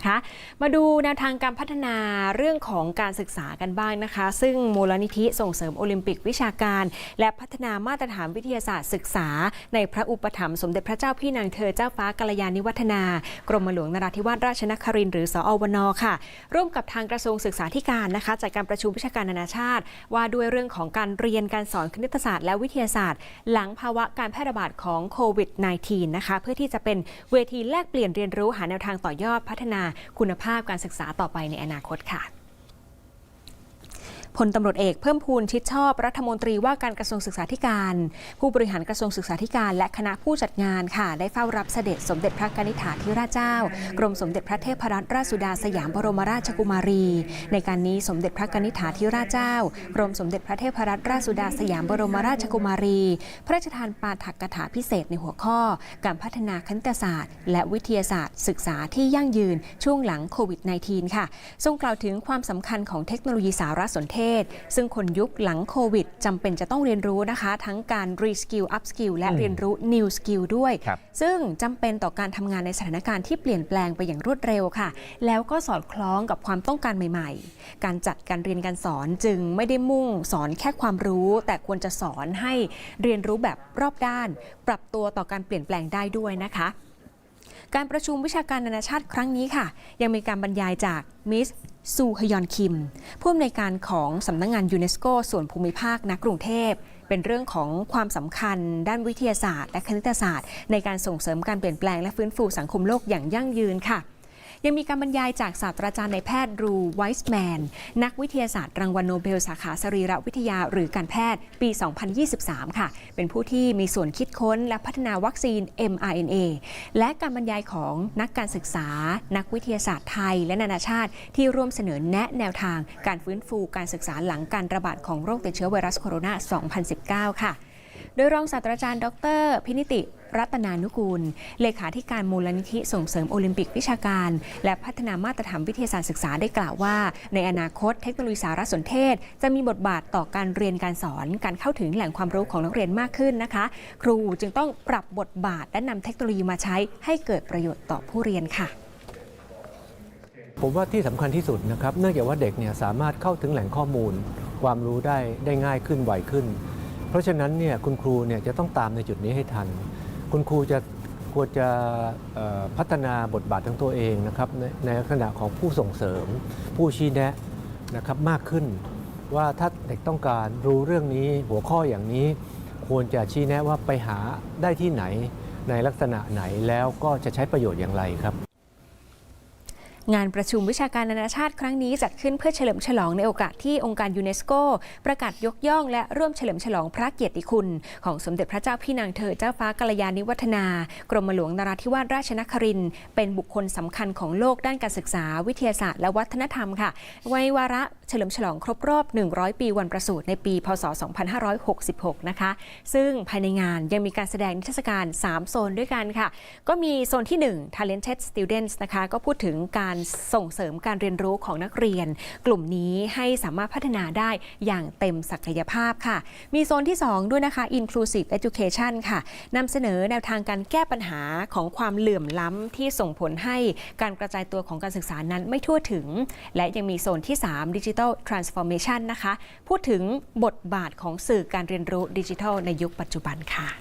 นะคะ มาดูแนวทางการพัฒนาเรื่องของการศึกษากันบ้างนะคะ ซึ่งมูลนิธิส่งเสริมโอลิมปิกวิชาการ และพัฒนามาตรฐานวิทยาศาสตร์ศึกษา ในพระอุปถัมภ์สมเด็จพระเจ้าพี่นางเธอเจ้าฟ้ากัลยาณิวัฒนากรมหลวงนราธิวาสราชนครินทร์หรือสอวนค่ะ ร่วมกับทางกระทรวงศึกษาธิการนะคะจัดการประชุมวิชาการนานาชาติ ว่าด้วยเรื่องของการเรียนการสอนคณิตศาสตร์และวิทยาศาสตร์ หลังภาวะการแพร่ระบาดของโควิด -19 นะคะเพื่อที่จะเป็นเวทีแลกเปลี่ยนเรียนรู้หาแนวทางต่อยอดพัฒนาคุณภาพการศึกษาต่อไปในอนาคตค่ะ พลตำรวจเอกเพิ่มพูนชิดชอบรัฐมนตรีว่าการกระทรวงศึกษาธิการ ผู้บริหารกระทรวงศึกษาธิการ และคณะผู้จัดงานค่ะ ได้เฝ้ารับเสด็จสมเด็จพระกนิษฐาธิราชเจ้า กรมสมเด็จพระเทพรัตนราชสุดาสยามบรมราชกุมารี ในการนี้สมเด็จพระกนิษฐาธิราชเจ้ากรมสมเด็จพระเทพรัตนราชสุดาสยามบรมราชกุมารี พระราชทานปาฐกถาพิเศษในหัวข้อ การพัฒนาคณิตศาสตร์ และวิทยาศาสตร์ ศึกษาที่ยั่งยืนช่วงหลังโควิด -19 ค่ะ ทรงกล่าวถึงความสำคัญของเทคโนโลยีสารสนเทศซึ่งคนยุคหลังโควิดจำเป็นจะต้องเรียนรู้นะคะ ทั้งการรีสกิลอัพสกิลและอืมเรียนรู้นิวสกิลด้วยครับซึ่งจำเป็นต่อการทำงานในสถานการณ์ที่เปลี่ยนแปลงไปอย่างรวดเร็วค่ะ แล้วก็สอดคล้องกับความต้องการใหม่ ๆ การจัดการเรียนการสอนจึงไม่ได้มุ่งสอนแค่ความรู้ แต่ควรจะสอนให้เรียนรู้แบบรอบด้าน ปรับตัวต่อการเปลี่ยนแปลงได้ด้วยนะคะการประชุมวิชาการนานาชาติครั้งนี้ค่ะ ยังมีการบรรยายจากมิส ซูฮยอนคิม ผู้อำนวยการของสำนักงงานยูเนสโกส่วนภูมิภาคณกรุงเทพ เป็นเรื่องของความสำคัญด้านวิทยาศาสตร์ และคณิตศาสตร์ ในการส่งเสริมการเปลี่ยนแปลงและฟื้นฟูสังคมโลกอย่างยั่งยืนค่ะ ยังมีการบรรยายจากศาสตราจารย์ในายแพทย์รูไวส์แมน นักวิทยาศาสตร์รางวัลโนเบลสาขาสรีรวิทยาหรือการแพทย์ปี 2023 ค่ะ เป็นผู้ที่มีส่วนคิดค้นและพัฒนาวัคซีน mRNA และการบรรยายของนักการศึกษา นักวิทยาศาสตร์ไทย และนานาชาติ ที่ร่วมเสนอแนะแนวทาง การฟื้นฟูการศึกษาหลังการระบาดของโรคติดเชื้อไวรัสโคโรนา 2019 ค่ะ โดยรองศาสตราจารย์ ดร พินิติ รัตนานุกูล เลขาธิการมูลนิธิส่งเสริมโอลิมปิกวิชาการ และพัฒนามาตรฐานวิทยาศาสตร์ศึกษาได้กล่าวว่า ในอนาคตเทคโนโลยีสารสนเทศ จะมีบทบาทต่อการเรียนการสอน การเข้าถึงแหล่งความรู้ของนักเรียนมากขึ้นนะคะ ครูจึงต้องปรับบทบาทและนำเทคโนโลยีมาใช้ให้เกิดประโยชน์ต่อผู้เรียนค่ะผมว่าที่สำคัญที่สุดนะครับเนื่องจากว่าเด็กเนี่ยสามารถเข้าถึงแหล่งข้อมูล ความรู้ได้ได้ง่ายขึ้นไวขึ้น เพราะฉะนั้นเนี่ยคุณครูเนี่ยจะต้องตามในจุดนี้ให้ทัน คุณครูจะควรจะพัฒนาบทบาทของตัวเองนะครับในในลักษณะของผู้ส่งเสริม ผู้ชี้แนะนะครับมากขึ้น ว่าถ้าเด็กต้องการรู้เรื่องนี้หัวข้ออย่างนี้ ควรจะชี้แนะว่าไปหาได้ที่ไหน ในลักษณะไหนแล้วก็จะใช้ประโยชน์อย่างไรครับ งานประชุมวิชาการนานาชาติครั้งนี้จัดขึ้นเพื่อเฉลิมฉลองในโอกาสที่องค์การยูเนสโก ประกาศยกย่องและร่วมเฉลิมฉลองพระเกียรติคุณ ของสมเด็จพระเจ้าพี่นางเธอเจ้าฟ้ากัลยาณิวัฒนา กรมหลวงนราธิวาสราชนคริน เป็นบุคคลสำคัญของโลกด้านการศึกษา วิทยาศาสตร์และวัฒนธรรมค่ะไว้วาระเฉลิมฉลองครบรอบ 100 ปีวันประสูติในปี พศ 2566 นะคะ ซึ่งภายในงานยังมีการแสดงนิทรรศการ 3 โซนด้วยกันค่ะ ก็มีโซนที่ 1 Talented Students นะคะ ก็พูดถึงการส่งเสริมการเรียนรู้ของนักเรียน กลุ่มนี้ให้สามารถพัฒนาได้อย่างเต็มศักยภาพค่ะ มีโซนที่ 2 ด้วยนะคะ Inclusive Education ค่ะนำเสนอแนวทางการแก้ปัญหาของความเหลื่อมล้ำที่ส่งผลให้การกระจายตัวของการศึกษานั้นไม่ทั่วถึง และยังมีโซนที่ 3 Digital Transformation นะคะ พูดถึงบทบาทของสื่อการเรียนรู้ดิจิทัลในยุคปัจจุบันค่ะ